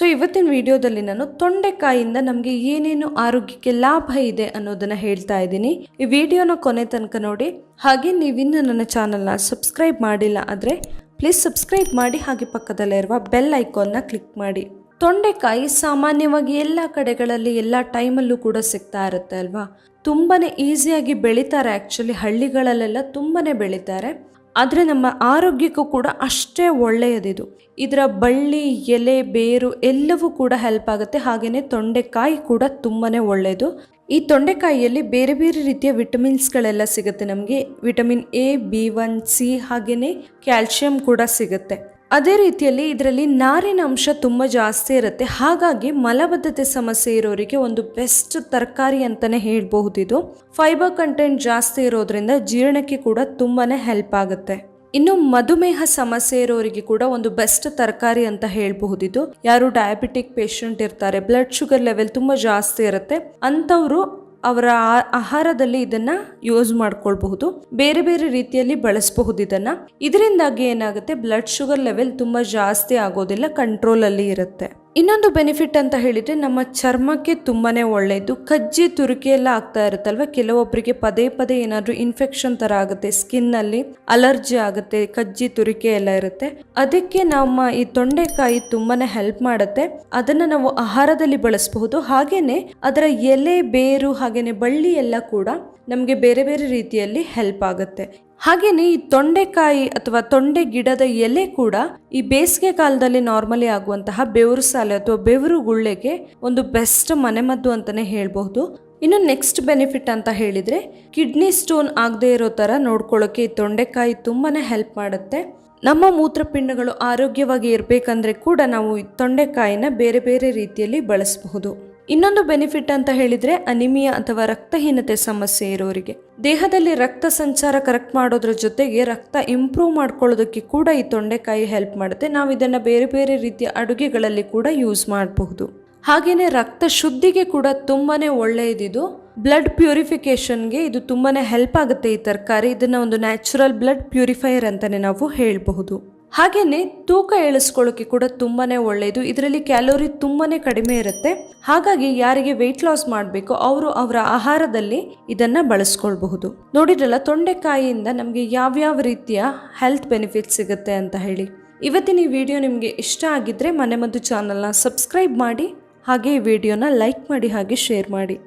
So ಇವತ್ತಿನ ವಿಡಿಯೋದಲ್ಲಿ ನಾನು ತೊಂಡೆಕಾಯಿಂದ ನಮಗೆ ಏನೇನು ಆರೋಗ್ಯಕ್ಕೆ ಲಾಭ ಇದೆ ಅನ್ನೋದನ್ನ ಹೇಳ್ತಾ ಇದ್ದೀನಿ. ಈ ವಿಡಿಯೋನ ಕೊನೆ ತನಕ ನೋಡಿ. ಹಾಗೆ ನೀವಿನ್ನೂ ನನ್ನ ಚಾನಲ್ನ ಸಬ್ಸ್ಕ್ರೈಬ್ ಮಾಡಿಲ್ಲ ಆದರೆ ಪ್ಲೀಸ್ ಸಬ್ಸ್ಕ್ರೈಬ್ ಮಾಡಿ. ಹಾಗೆ ಪಕ್ಕದಲ್ಲಿರುವ ಬೆಲ್ ಐಕಾನ್ನ ಕ್ಲಿಕ್ ಮಾಡಿ. ತೊಂಡೆಕಾಯಿ ಸಾಮಾನ್ಯವಾಗಿ ಎಲ್ಲ ಕಡೆಗಳಲ್ಲಿ, ಎಲ್ಲ ಟೈಮಲ್ಲೂ ಕೂಡ ಸಿಗ್ತಾ ಇರುತ್ತೆ ಅಲ್ವಾ? ತುಂಬಾ ಈಸಿಯಾಗಿ ಬೆಳೀತಾರೆ. ಆ್ಯಕ್ಚುಲಿ ಹಳ್ಳಿಗಳಲ್ಲೆಲ್ಲ ತುಂಬಾ ಬೆಳೀತಾರೆ. ಆದರೆ ನಮ್ಮ ಆರೋಗ್ಯಕ್ಕೂ ಕೂಡ ಅಷ್ಟೇ ಒಳ್ಳೆಯದಿದು. ಇದರ ಬಳ್ಳಿ, ಎಲೆ, ಬೇರು ಎಲ್ಲವೂ ಕೂಡ ಹೆಲ್ಪ್ ಆಗುತ್ತೆ. ಹಾಗೆಯೇ ತೊಂಡೆಕಾಯಿ ಕೂಡ ತುಂಬಾ ಒಳ್ಳೆಯದು. ಈ ತೊಂಡೆಕಾಯಿಯಲ್ಲಿ ಬೇರೆ ಬೇರೆ ರೀತಿಯ ವಿಟಮಿನ್ಸ್ಗಳೆಲ್ಲ ಸಿಗುತ್ತೆ ನಮಗೆ. Vitamin A B one C ಹಾಗೆಯೇ ಕ್ಯಾಲ್ಶಿಯಂ ಕೂಡ ಸಿಗುತ್ತೆ. ಅದೇ ರೀತಿಯಲ್ಲಿ ಇದರಲ್ಲಿ ನಾರಿನ ಅಂಶ ತುಂಬ ಜಾಸ್ತಿ ಇರುತ್ತೆ. ಹಾಗಾಗಿ ಮಲಬದ್ಧತೆ ಸಮಸ್ಯೆ ಇರೋರಿಗೆ ಒಂದು ಬೆಸ್ಟ್ ತರಕಾರಿ ಅಂತಲೇ ಹೇಳ್ಬಹುದು ಇದು. ಫೈಬರ್ ಕಂಟೆಂಟ್ ಜಾಸ್ತಿ ಇರೋದ್ರಿಂದ ಜೀರ್ಣಕ್ಕೆ ಕೂಡ ತುಂಬಾನೇ ಹೆಲ್ಪ್ ಆಗುತ್ತೆ. ಇನ್ನು ಮಧುಮೇಹ ಸಮಸ್ಯೆ ಇರೋರಿಗೆ ಕೂಡ ಒಂದು ಬೆಸ್ಟ್ ತರಕಾರಿ ಅಂತ ಹೇಳಬಹುದಿದು ಯಾರು ಡಯಾಬಿಟಿಕ್ ಪೇಷಂಟ್ ಇರ್ತಾರೆ ಬ್ಲಡ್ ಶುಗರ್ ಲೆವೆಲ್ ತುಂಬ ಜಾಸ್ತಿ ಇರುತ್ತೆ. ಅಂಥವರು ಅವರ ಆಹಾರದಲ್ಲಿ ಇದನ್ನ ಯೂಸ್ ಮಾಡ್ಕೊಳ್ಬಹುದು. ಬೇರೆ ಬೇರೆ ರೀತಿಯಲ್ಲಿ ಬಳಸಬಹುದು ಇದನ್ನ. ಇದರಿಂದಾಗಿ ಏನಾಗುತ್ತೆ ಬ್ಲಡ್ ಶುಗರ್ ಲೆವೆಲ್ ತುಂಬಾ ಜಾಸ್ತಿ ಆಗೋದಿಲ್ಲ ಕಂಟ್ರೋಲ್ ಅಲ್ಲಿ ಇರುತ್ತೆ. ಇನ್ನೊಂದು ಬೆನಿಫಿಟ್ ಅಂತ ಹೇಳಿದರೆ ನಮ್ಮ ಚರ್ಮಕ್ಕೆ ತುಂಬಾ ಒಳ್ಳೆಯದು ಕಜ್ಜಿ, ತುರಿಕೆ ಎಲ್ಲ ಆಗ್ತಾ ಇರುತ್ತಲ್ವ? ಕೆಲವೊಬ್ಬರಿಗೆ ಪದೇ ಪದೇ ಏನಾದರೂ ಇನ್ಫೆಕ್ಷನ್ ತರ ಆಗುತ್ತೆ. ಸ್ಕಿನ್ನಲ್ಲಿ ಅಲರ್ಜಿ ಆಗುತ್ತೆ, ಕಜ್ಜಿ, ತುರಿಕೆ ಎಲ್ಲ ಇರುತ್ತೆ. ಅದಕ್ಕೆ ನಮ್ಮ ಈ ತೊಂಡೆಕಾಯಿ ತುಂಬಾನೇ ಹೆಲ್ಪ್ ಮಾಡುತ್ತೆ. ಅದನ್ನ ನಾವು ಆಹಾರದಲ್ಲಿ ಬಳಸಬಹುದು. ಹಾಗೇನೆ ಅದರ ಎಲೆ, ಬೇರು ಹಾಗೇನೆ ಬಳ್ಳಿ ಎಲ್ಲ ಕೂಡ ನಮಗೆ ಬೇರೆ ಬೇರೆ ರೀತಿಯಲ್ಲಿ ಹೆಲ್ಪ್ ಆಗುತ್ತೆ. ಹಾಗೇನೆ ಈ ತೊಂಡೆಕಾಯಿ ಅಥವಾ ತೊಂಡೆ ಗಿಡದ ಎಲೆ ಕೂಡ ಈ ಬೇಸಿಗೆ ಕಾಲದಲ್ಲಿ ನಾರ್ಮಲಿ ಆಗುವಂತಹ ಬೆವರು ಸಾಲೆ ಅಥವಾ ಬೆವರು ಗುಳ್ಳೆಗೆ ಒಂದು ಬೆಸ್ಟ್ ಮನೆಮದ್ದು ಅಂತಾನೆ ಹೇಳ್ಬಹುದು. ಇನ್ನು ನೆಕ್ಸ್ಟ್ ಬೆನಿಫಿಟ್ ಅಂತ ಹೇಳಿದ್ರೆ ಕಿಡ್ನಿ ಸ್ಟೋನ್ ಆಗದೆ ಇರೋ ಥರ ನೋಡ್ಕೊಳ್ಳೋಕೆ ಈ ತೊಂಡೆಕಾಯಿ ತುಂಬಾನೇ ಹೆಲ್ಪ್ ಮಾಡುತ್ತೆ. ನಮ್ಮ ಮೂತ್ರಪಿಂಡಗಳು ಆರೋಗ್ಯವಾಗಿ ಇರಬೇಕಂದ್ರೆ ಕೂಡ ನಾವು ಈ ತೊಂಡೆಕಾಯಿನ ಬೇರೆ ಬೇರೆ ರೀತಿಯಲ್ಲಿ ಬಳಸಬಹುದು. ಇನ್ನೊಂದು ಬೆನಿಫಿಟ್ ಅಂತ ಹೇಳಿದ್ರೆ ಅನಿಮಿಯಾ ಅಥವಾ ರಕ್ತಹೀನತೆ ಸಮಸ್ಯೆ ಇರೋರಿಗೆ. ದೇಹದಲ್ಲಿ ರಕ್ತ ಸಂಚಾರ ಕರೆಕ್ಟ್ ಮಾಡೋದ್ರ ಜೊತೆಗೆ ರಕ್ತ ಇಂಪ್ರೂವ್ ಮಾಡ್ಕೊಳ್ಳೋದಕ್ಕೆ ಕೂಡ ಈ ತೊಂಡೆಕಾಯಿ ಹೆಲ್ಪ್ ಮಾಡುತ್ತೆ. ನಾವು ಇದನ್ನ ಬೇರೆ ಬೇರೆ ರೀತಿಯ ಅಡುಗೆಗಳಲ್ಲಿ ಕೂಡ ಯೂಸ್ ಮಾಡಬಹುದು. ಹಾಗೆಯೇ ರಕ್ತ ಶುದ್ಧಿಗೆ ಕೂಡ ತುಂಬಾನೇ ಒಳ್ಳೆಯದಿದು. ಬ್ಲಡ್ ಪ್ಯೂರಿಫಿಕೇಶನ್ಗೆ ಇದು ತುಂಬಾನೇ ಹೆಲ್ಪ್ ಆಗುತ್ತೆ ಈ ತರಕಾರಿ. ಇದನ್ನ ಒಂದು ನ್ಯಾಚುರಲ್ ಬ್ಲಡ್ ಪ್ಯೂರಿಫೈಯರ್ ಅಂತಲೇ ನಾವು ಹೇಳಬಹುದು. ಹಾಗೇನೆ ತೂಕ ಇಳಿಸ್ಕೊಳ್ಳೋಕೆ ಕೂಡ ತುಂಬಾ ಒಳ್ಳೆಯದು ಇದರಲ್ಲಿ ಕ್ಯಾಲೋರಿ ತುಂಬಾ ಕಡಿಮೆ ಇರುತ್ತೆ. ಹಾಗಾಗಿ ಯಾರಿಗೆ ವೆಯ್ಟ್ ಲಾಸ್ ಮಾಡಬೇಕು ಅವರು ಅವರ ಆಹಾರದಲ್ಲಿ ಇದನ್ನು ಬಳಸ್ಕೊಳ್ಬಹುದು. ನೋಡಿದ್ರಲ್ಲ, ತೊಂಡೆಕಾಯಿಯಿಂದ ನಮಗೆ ಯಾವ್ಯಾವ ರೀತಿಯ ಹೆಲ್ತ್ ಬೆನಿಫಿಟ್ ಸಿಗುತ್ತೆ ಅಂತ ಹೇಳಿ. ಇವತ್ತಿನ ಈ ವಿಡಿಯೋ ನಿಮಗೆ ಇಷ್ಟ ಆಗಿದ್ದರೆ ಮನೆ ಮದ್ದು ಚಾನಲ್ನ ಸಬ್ಸ್ಕ್ರೈಬ್ ಮಾಡಿ, ಹಾಗೆ ಈ ವಿಡಿಯೋನ ಲೈಕ್ ಮಾಡಿ, ಹಾಗೆ ಶೇರ್ ಮಾಡಿ.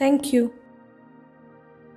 Thank you